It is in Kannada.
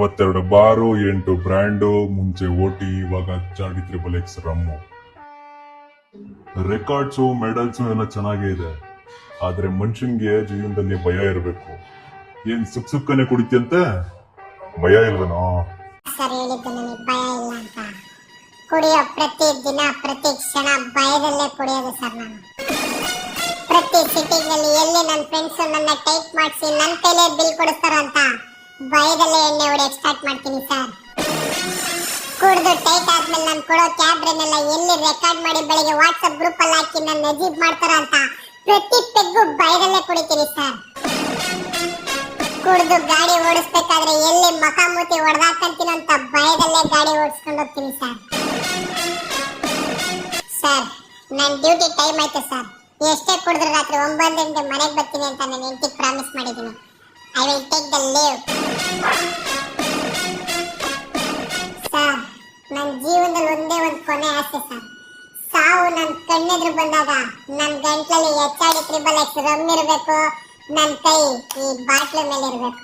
ಅರವತ್ತೆರಡು ಬಾರು, ಎಂಟು ಬ್ರ್ಯಾಂಡು, ಮುಂಚೆ ಓಟಿ, ಇವಾಗ ಚಾಡಿ triple X rum. Records, medals ಎಲ್ಲ ಚೆನ್ನಾಗೇ ಇದೆ. ಆದ್ರೆ ಮನುಷ್ಯನ್ಗೆ ಜೀವನದಲ್ಲಿ ಭಯ ಇರಬೇಕು. ಏನ್ ಸುಖ ಸುಕ್ಕನೆ ಕುಡಿತಂತೆ ಭಯ ಇಲ್ವೇನೋ? ಅಂತ. ಪ್ರತಿ ದಿನ ಸಿಟಿಗಳಲ್ಲಿ ಎಲ್ಲಿ ನನ್ನ ಫ್ರೆಂಡ್ಸ್ ನನ್ನ ಟೈಪ್ ಮಾಡಿಸಿ ನನ್ನ ಕೈಲೇ ಬಿಲ್ ಕೊಡಿಸ್ತಾರೋ ಅಂತ ಭಯದಲ್ಲೇ ಎಣ್ಣೆ ಹೊಡೆಯಕ್ಕೆ ಸ್ಟಾರ್ಟ್ ಮಾಡ್ತೀನಿ ಸರ್ ಕುಡಿದು ಟೈಟ್ ಆದ್ಮೇಲೆ ನಾನು ಕೊಡೋ ಕ್ಯಾಬ್ರನ್ನೆಲ್ಲ ಎಲ್ಲಿ ರೆಕಾರ್ಡ್ ಮಾಡಿ ಬೆಳಿಗ್ಗೆ ವಾಟ್ಸಪ್ ಗ್ರೂಪ್ ಅಲ್ಲಿ ಹಾಕಿ ನನ್ನ ನಜೀಬ್ ಮಾಡ್ತಾರ ಅಂತ ಪ್ರತಿ ಪೆಗ್ಗು ಭಯದಲ್ಲೇ ಕುಡಿತೀನಿ ಸರ್ ಕುಡಿದು ಗಾಡಿ ಓಡಿಸ್ಬೇಕಾದ್ರೆ ಎಲ್ಲಿ ಮಕಾಮೂತಿ ಹೊಡೆದಾಕಂತೀನಿ ಅಂತ ಭಯದಲ್ಲೇ ಗಾಡಿ ಓಡಿಸ್ಕೊಂಡು ಹೋಗ್ತೀನಿ ಸರ್ ಸರ್ ನನ್ನ ಡ್ಯೂಟಿ ಟೈಮ್ ಆಯ್ತು ಸರ್ ಎಷ್ಟೇ ಕುಡಿದ್ರೆ ರಾತ್ರಿ ಒಂಬತ್ತು ಗಂಟೆ ಮನೆಗೆ ಬರ್ತೀನಿ ಅಂತ ನಾನು ಹೆಂಡತಿಗೆ ಪ್ರಾಮಿಸ್ ಮಾಡಿದ್ದೀನಿ. I will take the leave sir ನನ್ನ ಜೀವನದಲ್ಲಿ ಒಂದೇ ಒಂದು ಕೊನೆ ಆಸೆ ಸರ್. ಸಾವು ನನ್ನ ಕಣ್ಣೆದುರು ಬಂದಾಗ ನನ್ನ ಗಂಟ್ಲಲ್ಲಿ ಎಚ್ ಆಡಿ ತ್ರಿಬಲ್ ಎಕ್ಸ್ ರಮ್ ಇರಬೇಕು ನನ್ನ ಕೈ ಈ ಬಾಟ್ಲ ಮೇಲೆ ಇರಬೇಕು.